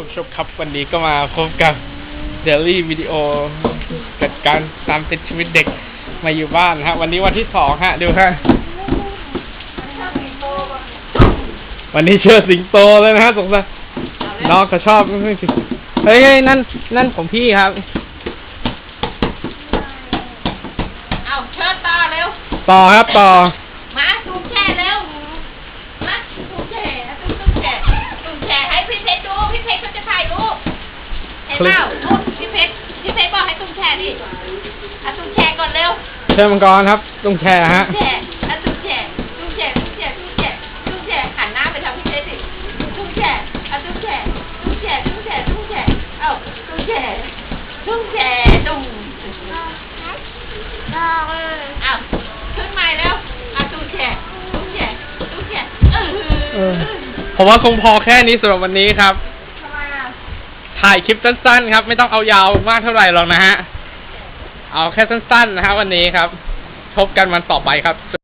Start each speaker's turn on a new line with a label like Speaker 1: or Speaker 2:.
Speaker 1: คุณผู้ชมครับวันนี้ก็มาพบกับเดลี่วิดีโอจัดการตามติดชีวิตเด็กมาอยู่บ้านฮะ วันนี้วันที่สองฮะ ดูฮะ วันนี้เชื่อสิงโตเลยนะฮะสงสัยน้องเขาชอบไม่สิเฮ้ยเฮ้ยนั่น นั่นของพี่ครับ
Speaker 2: เอาเชิญต่อเร็ว
Speaker 1: ต่อครับต่อ
Speaker 2: มาตุ้มแช่เร็ว มาตุ้มแช่ตุ้มตุ้มแช่ตุ้มแช่ให้พี่เพชรดู พี่เพชรเขาจะถ่ายรูป เห็นเปล่ารูปพี่เพชรพี่เพชรบอกให้ตุ้มแช่ดิอะตุ้มแช่ก่อนเร็ว
Speaker 1: เชิญมังกรครับต้องแชร์ฮะ
Speaker 2: ตุ้มแช่อะตุ้มแช่ตุ้มแช่ตุ้มแช่ตุ้มแช่ตุ้มแช่หันหน้าไปทางพี่เพชรดิตุ้มแช่อะตุ้มแช่ตุ้มแช่ตุ้มแช่ตุ้มแช่เอ้าตุ้มแช่ตุ้มแช่ตุ้มอ้าวขึ้นใหม่แล้วอะตู้แช่ตู้แช่ตู้แช่เออ
Speaker 1: เออผมว่าคงพอแค่นี้สำหรับวันนี้ครับ
Speaker 2: ทำไมอะ
Speaker 1: ถ่ายคลิปสั้นๆ ครับ ไม่ต้องเอายาวมากเท่าไหร่หรอกนะฮะ เอาแค่สั้นๆนะฮะวันนี้ครับ พบกันวันต่อไปครับ